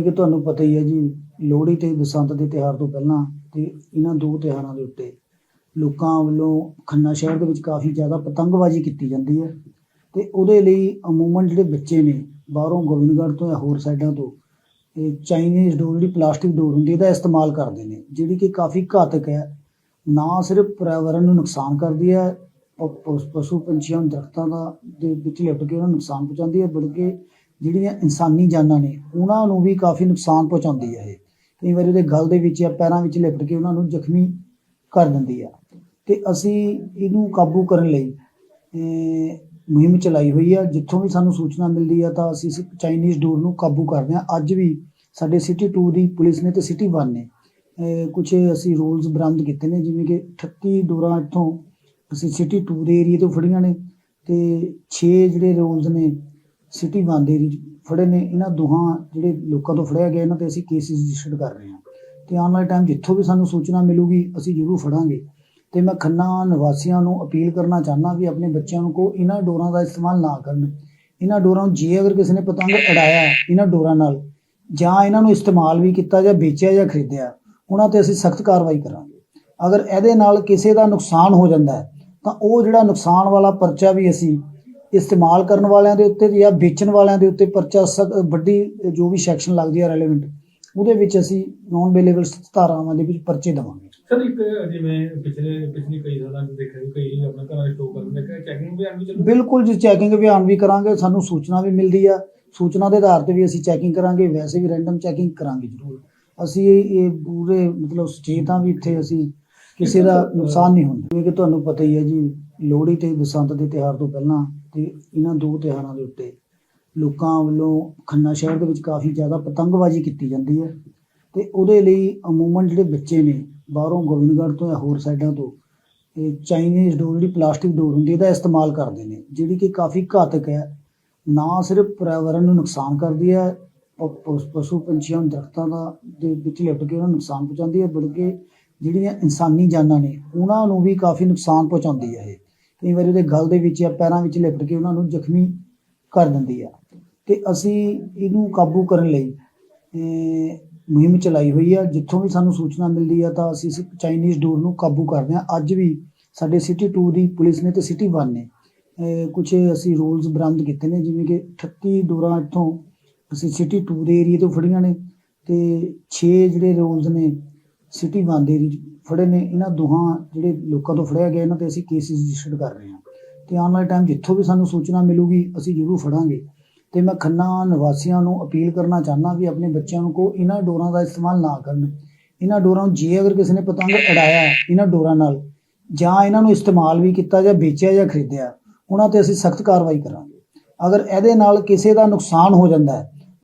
ਜਿਵੇਂ ਕਿ ਤੁਹਾਨੂੰ ਪਤਾ ਹੀ ਹੈ ਜੀ, ਲੋਹੜੀ ਤੇ ਬਸੰਤ ਦੇ ਤਿਉਹਾਰ ਤੋਂ ਪਹਿਲਾਂ ਤੇ ਇਹਨਾਂ ਦੋ ਤਿਉਹਾਰਾਂ ਦੇ ਉੱਤੇ ਲੋਕਾਂ ਵੱਲੋਂ ਖੰਨਾ ਸ਼ਹਿਰ ਦੇ ਵਿੱਚ ਕਾਫੀ ਜ਼ਿਆਦਾ ਪਤੰਗਬਾਜ਼ੀ ਕੀਤੀ ਜਾਂਦੀ ਹੈ ਤੇ ਉਹਦੇ ਲਈ ਅਮੂਮਨ ਜਿਹੜੇ ਬੱਚੇ ਨੇ ਬਾਹਰੋਂ ਗੋਬਿੰਦਗੜ੍ਹ ਤੋਂ ਜਾਂ ਹੋਰ ਸਾਈਡਾਂ ਤੋਂ, ਇਹ ਚਾਈਨੀਜ਼ ਡੋਰ, ਜਿਹੜੀ ਪਲਾਸਟਿਕ ਡੋਰ ਹੁੰਦੀ ਹੈ, ਇਹਦਾ ਇਸਤੇਮਾਲ ਕਰਦੇ ਨੇ, ਜਿਹੜੀ ਕਿ ਕਾਫੀ ਘਾਤਕ ਹੈ। ਨਾ ਸਿਰਫ ਪਰਿਆਵਰਨ ਨੂੰ ਨੁਕਸਾਨ ਕਰਦੀ ਹੈ ਪਸ਼ੂ ਪੰਛੀਆਂ ਦਰਖਤਾਂ ਦਾ ਦੇ ਵਿੱਚ ਲਿਪਟ ਕੇ ਉਹਨਾਂ ਨੂੰ ਨੁਕਸਾਨ ਪਹੁੰਚਾਉਂਦੀ ਹੈ, ਬਲਕਿ ਜਿਹੜੀਆਂ ਇਨਸਾਨੀ ਜਾਨਾਂ ਨੇ, ਉਹਨਾਂ ਨੂੰ ਵੀ ਕਾਫੀ ਨੁਕਸਾਨ ਪਹੁੰਚਾਉਂਦੀ ਹੈ ਇਹ। ਕਈ ਵਾਰੀ ਉਹਦੇ ਗਲ ਦੇ ਵਿੱਚ ਜਾਂ ਪੈਰਾਂ ਵਿੱਚ ਲਿਪਟ ਕੇ ਉਹਨਾਂ ਨੂੰ ਜ਼ਖਮੀ ਕਰ ਦਿੰਦੀ ਆ। ਤੇ ਅਸੀਂ ਇਹਨੂੰ ਕਾਬੂ ਕਰਨ ਲਈ ਮੁਹਿੰਮ ਚਲਾਈ ਹੋਈ ਆ। ਜਿੱਥੋਂ ਵੀ ਸਾਨੂੰ ਸੂਚਨਾ ਮਿਲਦੀ ਆ, ਤਾਂ ਅਸੀਂ ਚਾਈਨੀਜ਼ ਡੋਰ ਨੂੰ ਕਾਬੂ ਕਰਦੇ ਹਾਂ ਅੱਜ ਵੀ ਸਾਡੇ ਸਿਟੀ 2 ਦੀ ਪੁਲਿਸ ਨੇ ਤੇ ਸਿਟੀ 1 ਨੇ ਕੁਝ ਅਸੀਂ ਰੂਲਸ ਬਰਾਮਦ ਕੀਤੇ ਨੇ, ਜਿਵੇਂ ਕਿ 38 ਡੋਰਾਂ ਇੱਥੋਂ ਅਸੀਂ ਸਿਟੀ 2 ਦੇ ਏਰੀਆ ਤੋਂ ਫੜੀਆਂ ਨੇ ਤੇ 6 ਜਿਹੜੇ ਰੂਲਸ ਨੇ ਸਿਟੀ 1 ਦੇ ਫੜੇ ਨੇ, ਇਹਨਾਂ ਦੋਹਾਂ ਜਿਹੜੇ ਲੋਕਾਂ ਤੋਂ ਫੜਿਆ ਗਿਆ, ਇਹਨਾਂ ਤੇ ਅਸੀਂ ਕੇਸਿਸ ਰਜਿਸਟਰ ਕਰ ਰਹੇ ਹਾਂ। ਤੇ ਆਉਣ ਵਾਲੇ ਟਾਈਮ ਜਿੱਥੋਂ ਵੀ ਸਾਨੂੰ ਸੂਚਨਾ ਮਿਲੂਗੀ, ਅਸੀਂ ਜ਼ਰੂਰ ਫੜਾਂਗੇ। ਤੇ ਮੈਂ ਖੰਨਾ ਨਿਵਾਸੀਆਂ ਨੂੰ ਅਪੀਲ ਕਰਨਾ ਚਾਹੁੰਦਾ ਵੀ ਆਪਣੇ ਬੱਚਿਆਂ ਨੂੰ ਕੋ ਇਹਨਾਂ ਡੋਰਾਂ ਦਾ ਇਸਤੇਮਾਲ ਨਾ ਕਰਨ। ਇਹਨਾਂ ਡੋਰਾਂ ਨੂੰ ਜੇ ਅਗਰ ਕਿਸੇ ਨੇ ਪਤੰਗ ਉਡਾਇਆ ਇਹਨਾਂ ਡੋਰਾਂ ਨਾਲ, ਜਾਂ ਇਹਨਾਂ ਨੂੰ ਇਸਤੇਮਾਲ ਵੀ ਕੀਤਾ ਜਾਂ ਵੇਚਿਆ ਜਾਂ ਖਰੀਦਿਆ, ਉਹਨਾਂ ਤੇ ਅਸੀਂ ਸਖਤ ਕਾਰਵਾਈ ਕਰਾਂਗੇ। ਅਗਰ ਇਹਦੇ ਨਾਲ ਕਿਸੇ ਦਾ ਨੁਕਸਾਨ ਹੋ ਜਾਂਦਾ ਹੈ, ਤਾਂ ਉਹ ਜਿਹੜਾ ਨੁਕਸਾਨ ਵਾਲਾ ਪਰਚਾ ਵੀ ਅਸੀਂ ਇਸਤੇਮਾਲ ਕਰਨ ਵਾਲਿਆਂ ਦੇ ਉੱਤੇ ਜਾਂ ਵੇਚਣ ਵਾਲਿਆਂ ਦੇ ਉੱਤੇ ਪਰਚਾ ਵੱਡੀ ਜੋ ਵੀ ਸੈਕਸ਼ਨ ਲੱਗਦੀ ਹੈ ਰੈਲੇਵੈਂਟ ਉਹਦੇ ਵਿੱਚ ਅਸੀਂ ਨੌਨ ਅਵੇਲੇਬਲ ਧਾਰਾਵਾਂ ਦੇ ਵਿੱਚ ਪਰਚੇ ਦੇਵਾਂਗੇ। ਸਰ ਇੱਕ ਜਿਵੇਂ ਪਿਛਲੇ ਪਿਛਲੀ ਕਈ ਸਾਲਾਂ ਤੋਂ ਦੇਖਿਆ ਕਈ ਆਪਣੇ ਘਰਾਂ ਦੇ ਸਟੋਰ ਕਰਦੇ ਨੇ ਚੈਕਿੰਗ ਅਭਿਆਨ ਵੀ ਚੱਲੂ। ਬਿਲਕੁਲ ਜੀ ਚੈਕਿੰਗ ਅਭਿਆਨ ਵੀ ਕਰਾਂਗੇ ਸਾਨੂੰ ਸੂਚਨਾ ਵੀ ਮਿਲਦੀ ਆ। ਸੂਚਨਾ ਦੇ ਆਧਾਰ ਤੇ ਵੀ ਅਸੀਂ ਚੈਕਿੰਗ ਕਰਾਂਗੇ ਵੈਸੇ ਵੀ ਰੈਂਡਮ ਚੈਕਿੰਗ ਕਰਾਂਗੇ ਜ਼ਰੂਰ। ਅਸੀਂ ਇਹ ਪੂਰੇ ਮਤਲਬ ਸੁਚੇਤ ਵੀ ਇੱਥੇ ਅਸੀਂ ਕਿਸੇ ਦਾ ਨੁਕਸਾਨ ਨਹੀਂ ਹੁੰਦਾ। ਜਿਵੇਂ ਕਿ ਤੁਹਾਨੂੰ ਪਤਾ ਹੀ ਹੈ ਜੀ ਲੋਹੜੀ ਤੇ ਬਸੰਤ ਦੇ ਤਿਉਹਾਰ ਤੋਂ ਪਹਿਲਾਂ ਤੇ ਇਹਨਾਂ ਦੋ ਤਿਉਹਾਰਾਂ ਦੇ ਉੱਤੇ ਲੋਕਾਂ ਵੱਲੋਂ ਖੰਨਾ ਸ਼ਹਿਰ ਦੇ ਵਿੱਚ ਕਾਫੀ ਜ਼ਿਆਦਾ ਪਤੰਗਬਾਜ਼ੀ ਕੀਤੀ ਜਾਂਦੀ ਹੈ ਤੇ ਉਹਦੇ ਲਈ ਅਮੂਮਨ ਜਿਹੜੇ ਬੱਚੇ ਨੇ ਬਾਹਰੋਂ ਗੋਬਿੰਦਗੜ੍ਹ ਤੋਂ ਜਾਂ ਹੋਰ ਸਾਈਡਾਂ ਤੋਂ, ਇਹ ਚਾਈਨੀਜ਼ ਡੋਰ ਜਿਹੜੀ ਪਲਾਸਟਿਕ ਡੋਰ ਹੁੰਦੀ ਹੈ, ਇਹਦਾ ਇਸਤੇਮਾਲ ਕਰਦੇ ਨੇ, ਜਿਹੜੀ ਕਿ ਕਾਫੀ ਘਾਤਕ ਹੈ। ਨਾ ਸਿਰਫ ਪਰਿਆਵਰਨ ਨੂੰ ਨੁਕਸਾਨ ਕਰਦੀ ਹੈ ਪਸ਼ੂ ਪੰਛੀਆਂ ਦਰਖਤਾਂ ਦਾ ਦੇ ਵਿੱਚ ਲਿਪਟ ਕੇ ਉਹਨਾਂ ਨੂੰ ਨੁਕਸਾਨ ਪਹੁੰਚਾਉਂਦੀ ਹੈ, ਬਲਕਿ ਜਿਹੜੀਆਂ ਇਨਸਾਨੀ ਜਾਨਾਂ ਨੇ, ਉਹਨਾਂ ਨੂੰ ਵੀ ਕਾਫੀ ਨੁਕਸਾਨ ਪਹੁੰਚਾਉਂਦੀ ਹੈ ਇਹ। ਕਈ ਵਾਰੀ ਉਹਦੇ ਗਲ ਦੇ ਵਿੱਚ ਜਾਂ ਪੈਰਾਂ ਵਿੱਚ ਲਿਪਟ ਕੇ ਉਹਨਾਂ ਨੂੰ ਜ਼ਖਮੀ ਕਰ ਦਿੰਦੀ ਆ। ਤੇ ਅਸੀਂ ਇਹਨੂੰ ਕਾਬੂ ਕਰਨ ਲਈ ਮੁਹਿੰਮ ਚਲਾਈ ਹੋਈ ਆ। ਜਿੱਥੋਂ ਵੀ ਸਾਨੂੰ ਸੂਚਨਾ ਮਿਲਦੀ ਆ ਤਾਂ ਅਸੀਂ ਚਾਈਨੀਜ਼ ਡੋਰ ਨੂੰ ਕਾਬੂ ਕਰਦੇ ਹਾਂ ਅੱਜ ਵੀ ਸਾਡੇ ਸਿਟੀ 2 ਦੀ ਪੁਲਿਸ ਨੇ ਤੇ ਸਿਟੀ 1 ਨੇ ਕੁਝ ਅਸੀਂ ਰੂਲਸ ਬਰਾਮਦ ਕੀਤੇ ਨੇ, ਜਿਵੇਂ ਕਿ 38 ਡੋਰਾਂ ਇੱਥੋਂ ਅਸੀਂ ਸਿਟੀ 2 ਦੇ ਏਰੀਆ ਤੋਂ ਫੜੀਆਂ ਨੇ ਤੇ 6 ਜਿਹੜੇ ਰੂਲਸ ਨੇ ਸਿਟੀ 1 ਦੇ ਫੜੇ ਨੇ, ਇਹਨਾਂ ਦੋਹਾਂ ਜਿਹੜੇ ਲੋਕਾਂ ਤੋਂ ਫੜਿਆ ਗਿਆ, ਇਹਨਾਂ ਤੇ ਅਸੀਂ ਕੇਸਿਸ ਰਜਿਸਟਰ ਕਰ ਰਹੇ ਹਾਂ। ਤੇ ਆਉਣ ਵਾਲੇ ਟਾਈਮ ਜਿੱਥੋਂ ਵੀ ਸਾਨੂੰ ਸੂਚਨਾ ਮਿਲੂਗੀ, ਅਸੀਂ ਜ਼ਰੂਰ ਫੜਾਂਗੇ। ਤੇ ਮੈਂ ਖੰਨਾ ਨਿਵਾਸੀਆਂ ਨੂੰ ਅਪੀਲ ਕਰਨਾ ਚਾਹੁੰਦਾ ਵੀ ਆਪਣੇ ਬੱਚਿਆਂ ਨੂੰ ਕੋ ਇਹਨਾਂ ਡੋਰਾਂ ਦਾ ਇਸਤੇਮਾਲ ਨਾ ਕਰਨ। ਇਹਨਾਂ ਡੋਰਾਂ ਨੂੰ ਜੇ ਅਗਰ ਕਿਸੇ ਨੇ ਪਤੰਗ ਉਡਾਇਆ ਇਹਨਾਂ ਡੋਰਾਂ ਨਾਲ, ਜਾਂ ਇਹਨਾਂ ਨੂੰ ਇਸਤੇਮਾਲ ਵੀ ਕੀਤਾ ਜਾਂ ਵੇਚਿਆ ਜਾਂ ਖਰੀਦਿਆ, ਉਹਨਾਂ ਤੇ ਅਸੀਂ ਸਖਤ ਕਾਰਵਾਈ ਕਰਾਂਗੇ। ਅਗਰ ਇਹਦੇ ਨਾਲ ਕਿਸੇ ਦਾ ਨੁਕਸਾਨ ਹੋ ਜਾਂਦਾ ਹੈ